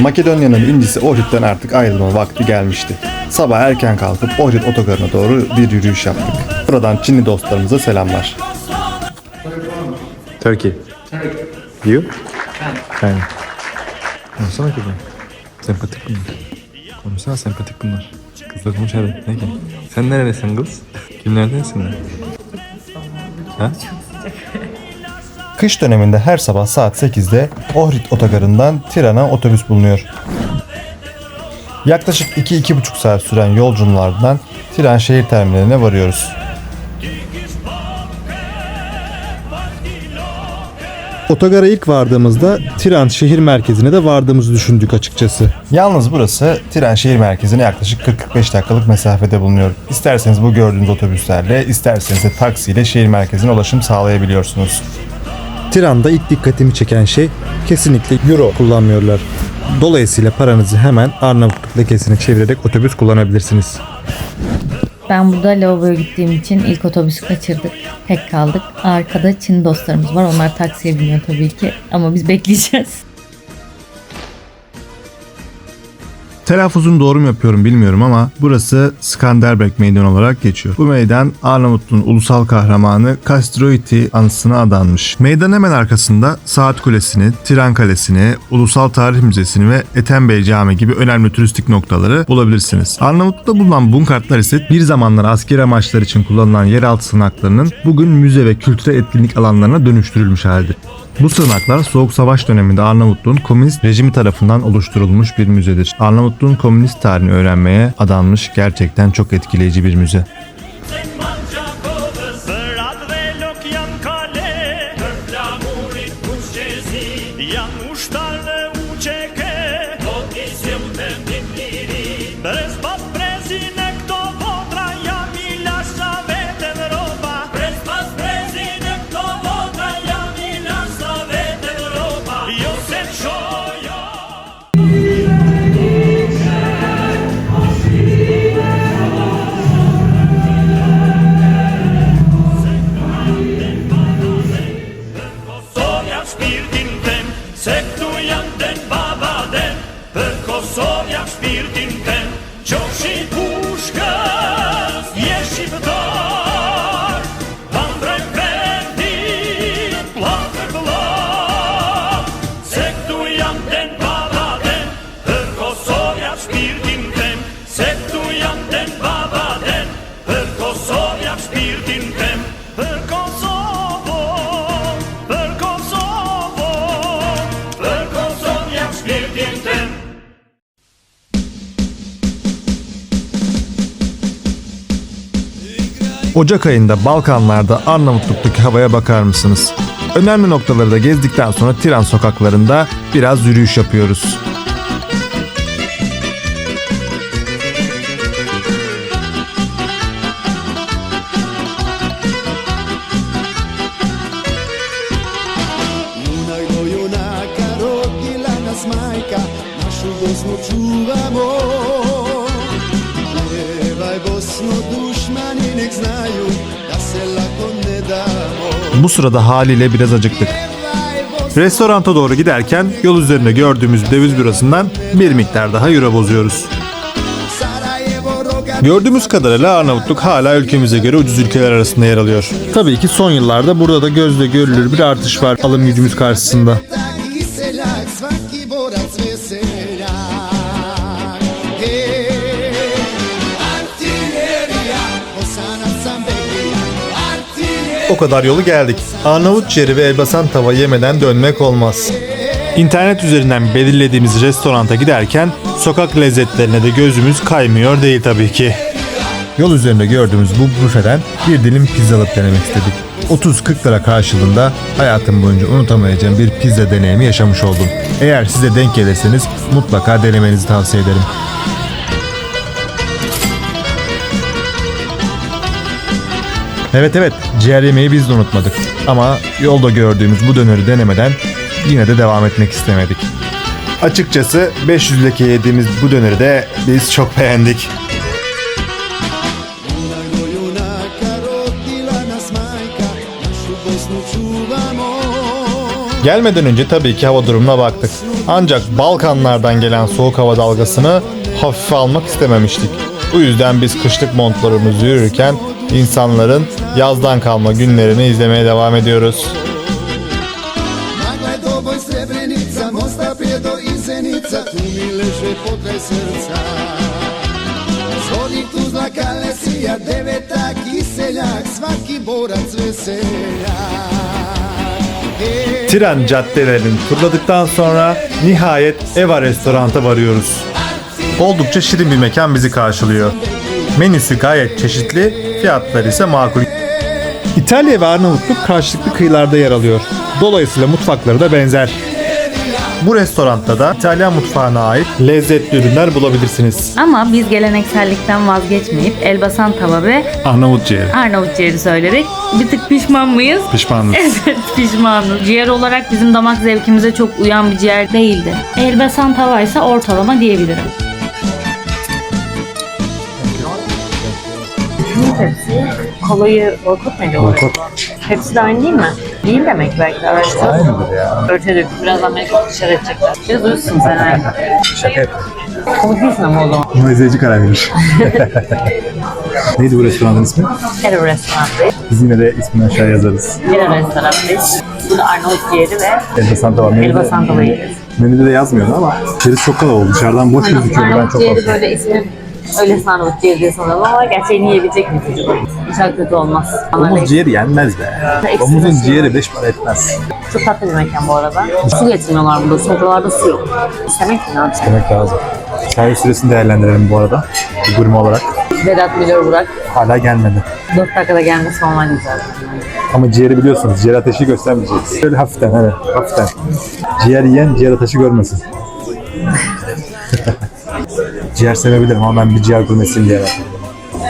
Makedonya'nın incisi Ohrid'den artık ayrılma vakti gelmişti. Sabah erken kalkıp Ohrid otogarına doğru bir yürüyüş yaptık. Buradan Çinli dostlarımıza selamlar. Turkey. You? Ben. Ben. Konuşsana kızım. Sempatik bunlar. Konuşsana sempatik bunlar. Kızla konuş hadi. Ne ki? Sen nerelisin kız? Kimlerdensin? Ha? Kış döneminde her sabah saat 8'de Ohrid otogarından Tiran'a otobüs bulunuyor. Yaklaşık 2-2,5 saat süren yolculuğlardan Tiran şehir terminaline varıyoruz. Otogara ilk vardığımızda Tiran şehir merkezine de vardığımızı düşündük açıkçası. Yalnız burası Tiran şehir merkezine yaklaşık 40-45 dakikalık mesafede bulunuyor. İsterseniz bu gördüğünüz otobüslerle, isterseniz de taksiyle şehir merkezine ulaşım sağlayabiliyorsunuz. Tiran'da ilk dikkatimi çeken şey kesinlikle euro kullanmıyorlar. Dolayısıyla paranızı hemen Arnavutluk lekesine çevirerek otobüs kullanabilirsiniz. Ben burada lavaboya gittiğim için ilk otobüsü kaçırdık. Tek kaldık. Arkada Çin dostlarımız var. Onlar taksiye biniyor tabii ki. Ama biz bekleyeceğiz. Telaffuzunu doğru mu yapıyorum bilmiyorum ama burası Skanderbeg Meydanı olarak geçiyor. Bu meydan Arnavutluğun ulusal kahramanı Kastroiti anısına adanmış. Meydanın hemen arkasında Saat Kulesi'ni, Tiran Kalesi'ni, Ulusal Tarih Müzesi'ni ve Ethem Camii gibi önemli turistik noktaları bulabilirsiniz. Arnavutluk'ta bulunan bunkartlar ise bir zamanlar askeri amaçlar için kullanılan yeraltı sığınaklarının bugün müze ve kültürel etkinlik alanlarına dönüştürülmüş halde. Bu sığınaklar Soğuk Savaş döneminde Arnavutluğun komünist rejimi tarafından oluşturulmuş bir müzedir. Arnavutluğun komünist tarihini öğrenmeye adanmış gerçekten çok etkileyici bir müze. Për Kosovja shpirtin tem Qoshi pushkës Je shqiptar Pandrej vendi Plak për plak Se këtu janë den baba den Për Kosovja shpirtin tem. Se këtu janë den baba den Për Kosovja shpirtin tem. Për Kosovo Ocak ayında Balkanlarda Arnavutluk'taki havaya bakar mısınız? Önemli noktaları da gezdikten sonra Tiran sokaklarında biraz yürüyüş yapıyoruz. Bu sırada haliyle biraz acıktık. Restoranta doğru giderken yol üzerinde gördüğümüz döviz bürosundan bir miktar daha euro bozuyoruz. Gördüğümüz kadarıyla Arnavutluk hala ülkemize göre ucuz ülkeler arasında yer alıyor. Tabii ki son yıllarda burada da gözle görülür bir artış var alım gücümüz karşısında. O kadar yolu geldik. Arnavut ciğeri ve elbasan tava yemeden dönmek olmaz. İnternet üzerinden belirlediğimiz restoranta giderken sokak lezzetlerine de gözümüz kaymıyor değil tabii ki. Yol üzerinde gördüğümüz bu büfeden bir dilim pizza alıp denemek istedik. 30-40 lira karşılığında hayatım boyunca unutamayacağım bir pizza deneyimi yaşamış oldum. Eğer size denk gelirseniz mutlaka denemenizi tavsiye ederim. Evet evet ciğer yemeği biz de unutmadık. Ama yolda gördüğümüz bu döneri denemeden yine de devam etmek istemedik. Açıkçası 500 leke yediğimiz bu döneri de biz çok beğendik. Gelmeden önce tabii ki hava durumuna baktık. Ancak Balkanlardan gelen soğuk hava dalgasını hafife almak istememiştik. Bu yüzden biz kışlık montlarımızı yürürken insanların yazdan kalma günlerini izlemeye devam ediyoruz. Ej, Tren caddelerini turladıktan sonra nihayet Eva restoranta varıyoruz. Oldukça şirin bir mekan bizi karşılıyor. Menüsü gayet çeşitli, fiyatları ise makul. İtalya ve Arnavutluk karşılıklı kıyılarda yer alıyor. Dolayısıyla mutfakları da benzer. Bu restoranda da İtalyan mutfağına ait lezzetli ürünler bulabilirsiniz. Ama biz geleneksellikten vazgeçmeyip elbasan tava ve Arnavut ciğeri. Arnavut ciğeri söyledik. Bir tık pişman mıyız? Pişmanız. Evet pişmanız. Ciğer olarak bizim damak zevkimize çok uyan bir ciğer değildi. Elbasan tava ise ortalama diyebilirim. Hepsi kolayı boykot muydu? Boykot. Hepsi de aynı değil mi? Değil demek belki de araştır. Aynıdır ya. Örte döküp birazdan beni dışarı edecekler. Biraz uyusun sen herhalde. Şaka yapıyorum. Komik değilsin ama o zaman. Bunu izleyici karar verir. Neydi bu restoranın ismi? Terör restoranındayız. Biz yine de ismini aşağı yazarız. Terör restoranındayız. Burada Arnavut ciğeri ve Elbasan var. Menüde, elbasan tava yeriz. menüde de yazmıyordu ama içerisi çok kalabalık. Dışarıdan boş gözüküyor. Ben Arnavut çok ciğeri korktum. böyle ismi öyle Arnavut ciğeri diye sanırım ama gerçeğini yiyebilecek bir çocuk. İnşallah kötü olmaz. Domuz ciğeri yenmez be. Domuzun şey. ciğeri beş para etmez. Çok tatlı bir mekan bu arada. Su getirmiyorlar burada. Sofralarda su yok. İstemek mi ne yapacak? Demek lazım. Servis süresini değerlendirelim bu arada. Bir gurme olarak. Vedat Milor Burak. Hala gelmedi. 4 dakikada gelmesi normal güzel. Ama ciğeri biliyorsunuz. Ciğer ateşi göstermeyeceğiz. Şöyle hafiften hani hafiften. Ciğer yiyen ciğer ateşi görmesin. ciğer sevebilirim ama ben bir ciğer gurmesiyim diye.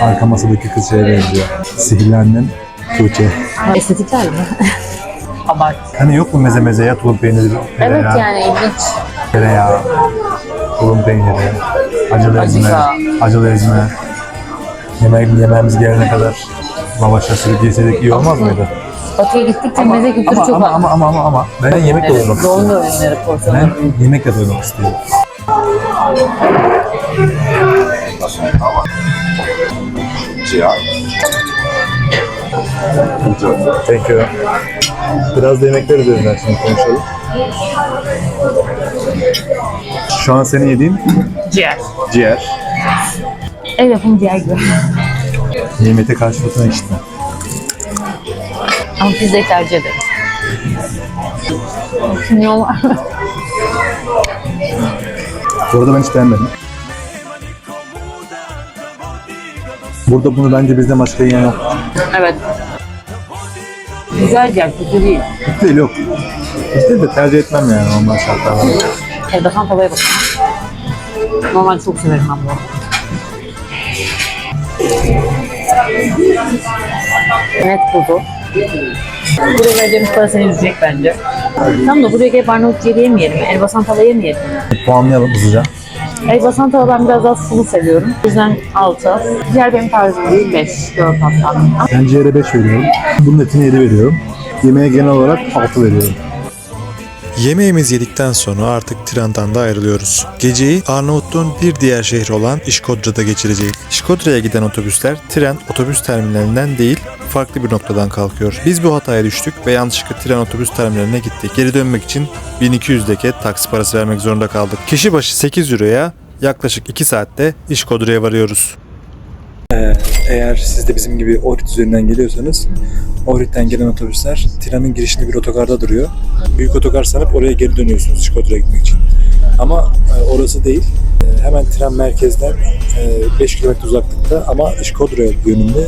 Arka masadaki kız şeye benziyor. Sihirli annem Tuğçe. Estetikler mi? Abart. Hani yok mu meze meze ya tulum peyniri? Evet tereyağı, yani ilginç. Tereyağı, tulum peyniri, acılı ezme, acılı ezme. Yemek, yemeğimiz gelene kadar lavaşa sürüp yeseydik iyi olmaz mıydı? Batı'ya gittikçe meze kültürü Ama çok ama, ama ama ama ama ben yemekle Evet, doymak istiyorum. Doğum ürünleri. Ben yemekle doymak istiyorum. Thank you. Biraz da yemekler üzerinden şimdi konuşalım. Şu an senin yediğin Ciğer. ciğer. Ev yapımı ciğer gibi. Nimete karşılıklı eşitme. Ama pizzayı tercih ederim. Var mı? Bu arada ben hiç beğenmedim. Burada bunu bence bizden başka yiyen yok. Evet. Güzel ciğer, kötü değil. Hiç değil yok. Hiç değil de tercih etmem yani normal şartlarda. Elbasan tavaya bakalım. Normalde çok severim ben bu. Evet kuzu. Buraya vereceğimiz para seni üzecek bence. Tam da buraya gelip Arnavut ciğeri yemeyelim. Elbasan tava yemeyelim. Puanlayalım hızlıca. Elbasan tava ben biraz daha sulu seviyorum. O yüzden 6. Diğer benim tarzım değil 5, 4 hatta. Ben ciğere 5 veriyorum. Bunun etine 7 veriyorum. Yemeğe genel olarak 6 veriyorum. Yemeğimizi yedikten sonra artık Tiran'dan da ayrılıyoruz. Geceyi Arnavutluğun bir diğer şehri olan İşkodra'da geçireceğiz. İşkodra'ya giden otobüsler tren otobüs terminalinden değil farklı bir noktadan kalkıyor. Biz bu hataya düştük ve yanlışlıkla tren otobüs terminaline gittik. Geri dönmek için 1200 deke taksi parası vermek zorunda kaldık. Kişi başı 8 euroya yaklaşık 2 saatte İşkodra'ya varıyoruz. Eğer siz de bizim gibi Ohrid üzerinden geliyorsanız Ohrid'den gelen otobüsler Tiran'ın girişinde bir otogarda duruyor. Büyük otogar sanıp oraya geri dönüyorsunuz Şkodra'ya gitmek için. Ama e, orası değil. E, hemen tren merkezden e, 5 kilometre uzaklıkta ama Şkodra yönünde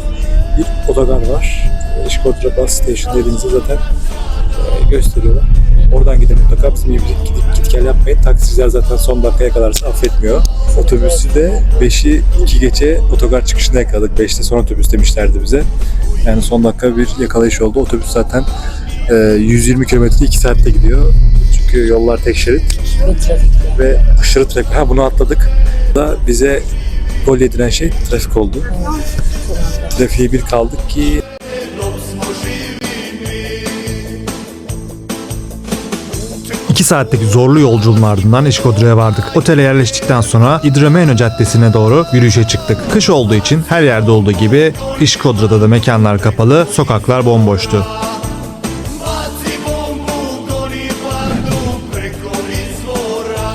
bir otogar var. E, Şkodra Bus Station dediğinizde zaten e, gösteriyorlar. Oradan gidin mutlaka. Bizim gibi gidip git gel yapmayın. Taksiciler zaten son dakikaya kadar affetmiyor. Otobüsü de 5'i 2 geçe otogar çıkışında yakaladık. 5'te son otobüs demişlerdi bize. Yani son dakika bir yakalayış oldu. Otobüs zaten e, 120 kilometre 2 saatte gidiyor. Çünkü yollar tek şerit ve aşırı trafik. Ha bunu atladık. Da bize gol yediren şey trafik oldu. Trafiğe bir kaldık ki saatlik zorlu yolculuğun ardından İşkodro'ya vardık. Otele yerleştikten sonra İdromeno Caddesi'ne doğru yürüyüşe çıktık. Kış olduğu için her yerde olduğu gibi İşkodro'da da mekanlar kapalı, sokaklar bomboştu.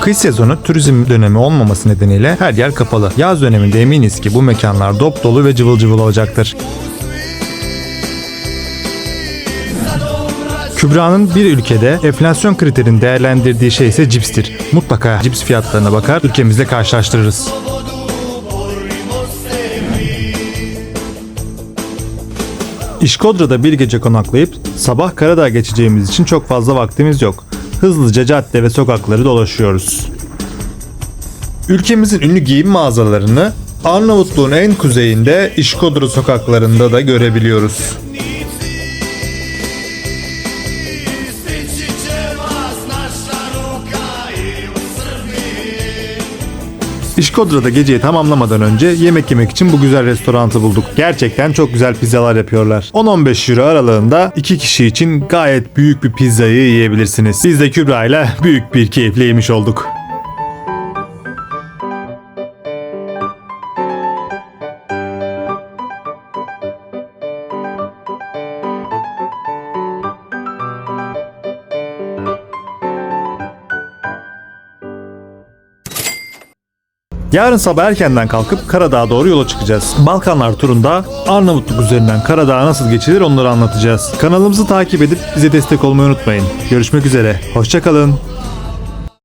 Kış sezonu turizm dönemi olmaması nedeniyle her yer kapalı. Yaz döneminde eminiz ki bu mekanlar dop dolu ve cıvıl cıvıl olacaktır. Kübra'nın bir ülkede enflasyon kriterini değerlendirdiği şey ise cipstir. Mutlaka cips fiyatlarına bakar, ülkemizle karşılaştırırız. İşkodra'da bir gece konaklayıp sabah Karadağ geçeceğimiz için çok fazla vaktimiz yok. Hızlıca cadde ve sokakları dolaşıyoruz. Ülkemizin ünlü giyim mağazalarını Arnavutluğun en kuzeyinde İşkodra sokaklarında da görebiliyoruz. İşkodra'da geceyi tamamlamadan önce yemek yemek için bu güzel restoranı bulduk. Gerçekten çok güzel pizzalar yapıyorlar. 10-15 euro aralığında iki kişi için gayet büyük bir pizzayı yiyebilirsiniz. Biz de Kübra ile büyük bir keyifle yemiş olduk. Yarın sabah erkenden kalkıp Karadağ'a doğru yola çıkacağız. Balkanlar turunda Arnavutluk üzerinden Karadağ'a nasıl geçilir onları anlatacağız. Kanalımızı takip edip bize destek olmayı unutmayın. Görüşmek üzere. Hoşçakalın.